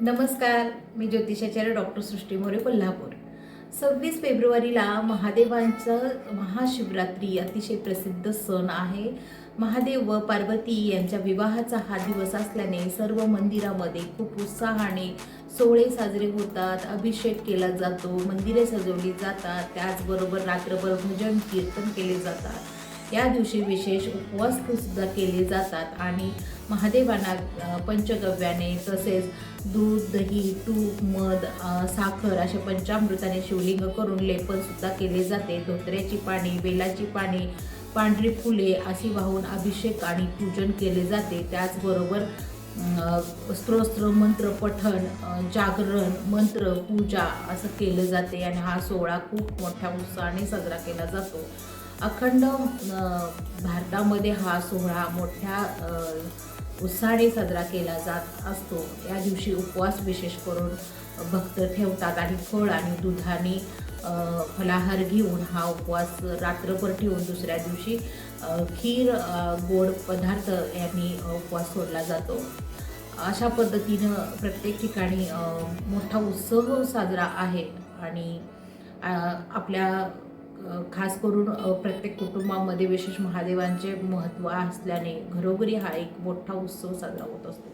नमस्कार मी ज्योतिषाचार्य डॉक्टर सृष्टी मोरे कोल्हापूर. सव्वीस फेब्रुवारीला महादेवांचं महाशिवरात्री अतिशय प्रसिद्ध सण आहे. महादेव व पार्वती यांच्या विवाहाचा हा दिवस असल्याने सर्व मंदिरामध्ये खूप उत्साहाने सोहळे साजरे होतात अभिषेक केला जातो मंदिरे सजवली जातात त्याचबरोबर रात्रभर भजन कीर्तन केले जातात. या दिवशी विशेष उपवास सुद्धा केले जातात आणि महादेवांना पंचगव्याने तसेच दूध दही तूप मध साखर असे पंचामृताने शिवलिंग करून लेपनसुद्धा केले जाते. धोत्र्याची पाणी बेलाची पाणी पांढरी फुले अशी वाहून अभिषेक आणि पूजन केले जाते. त्याचबरोबर स्त्रोस्त्र स्तोत्र मंत्र पठण जागरण मंत्र पूजा असं केलं जाते आणि हा सोहळा खूप मोठ्या उत्साहाने साजरा केला जातो. अखंड भारतामध्ये हा सोहळा मोठ्या उत्साहाने साजरा केला जात असतो. या दिवशी उपवास विशेष करून भक्त ठेवतात आणि फळ आणि दुधाने फलाहार घेऊन हा उपवास रात्रभर ठेवून दुसऱ्या दिवशी खीर गोड पदार्थ यांनी उपवास सोडला जातो. अशा पद्धतीनं प्रत्येक ठिकाणी मोठा उत्सव साजरा आहे आणि आपल्या खास करून प्रत्येक कुटुंबामध्ये विशेष महादेवांचे महत्त्व असल्याने घरोघरी हा एक मोठा उत्सव साजरा होत असतो.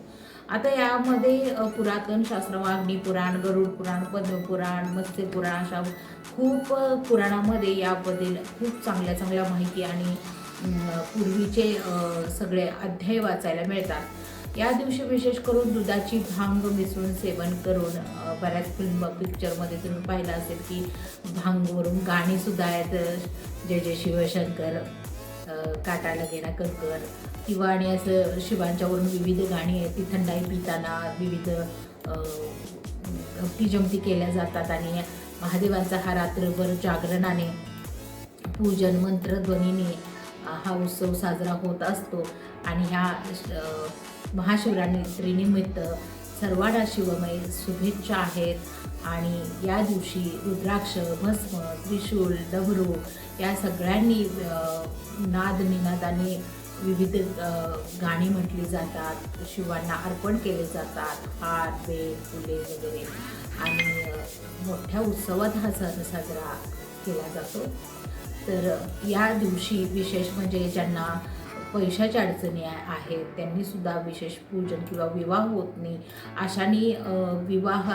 आता यामध्ये पुरातन शास्त्रमाग्नी पुराण गरुड पुराण पद्मपुराण मत्स्यपुराण अशा खूप पुराणामध्ये याबद्दल खूप चांगल्या चांगल्या माहिती आणि पूर्वीचे सगळे अध्याय वाचायला मिळतात. या दिवशी विशेष करून दुधाची भांग मिसळून सेवन करून बऱ्याच फिल्म पिक्चरमध्ये तुम्ही पाहिलं असेल की भांगवरून गाणी सुद्धा आहेत जय जय शिवशंकर काटाला काटा लगेना कंकर किंवा आणि असं शिवांच्यावरून विविध गाणी आहेत ती थंडाई पिताना विविध अ, जमती केल्या जातात आणि महादेवांचा हा रात्रभर जागरणाने पूजन मंत्रध्वनीने हा उत्सव साजरा होत असतो. आणि ह्या महाशिवरात्रीनिमित्त सर्वांना शिवमय शुभेच्छा आहेत. आणि या दिवशी रुद्राक्ष भस्म त्रिशूल डबरू या सगळ्यांनी नाद निनादाने विविध गाणी म्हटली जातात. शिवांना अर्पण केले जातात. हार बेल फुले वगैरे. आणि मोठ्या उत्सवात हा सण साजरा केला जातो. तर या दिवशी विशेष म्हणजे ज्यांना पैशाच्या अडचणी आहेत त्यांनीसुद्धा विशेष पूजन किंवा विवाह होत नाही. अशाने विवाह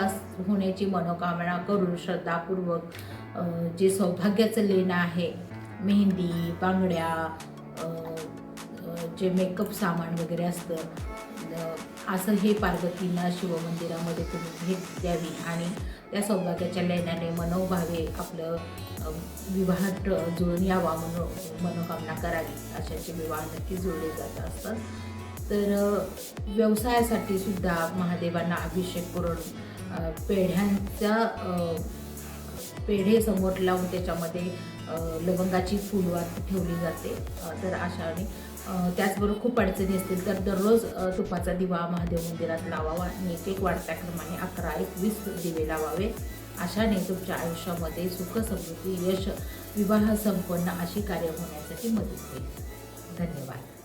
होण्याची मनोकामना करून श्रद्धापूर्वक जे सौभाग्याचं लेणं आहे मेहंदी बांगड्या जे मेकअप सामान वगैरे असतं असं हे पार्वतींना शिवमंदिरामध्ये तुम्ही भेट द्यावी. आणि त्या सौभाग्याच्या लेण्याने मनोभावे आपलं विवाह जुळून यावा म्हणून मनोकामना करावी. अशाचे विवाह नक्की जुळले जात असतात. तर व्यवसायासाठी सुद्धा महादेवांना अभिषेक करून पेढ्यांच्या पेढ्यांचा पेढे समोर लावून त्याच्यामध्ये लवंगाची फुलवात ठेवली जाते. तर अशाने त्याचबरोबर खूप अडचणी असतील तर दररोज तुपाचा दिवा महादेव मंदिरात लावावा. आणि एक एक वाढत्या क्रमाने अकरा एकवीस दिवे लावावे. अशाने तुमच्या आयुष्यामध्ये सुख समृद्धी यश विवाह संपन्न अशी कार्य होण्यासाठी मदत होईल. धन्यवाद.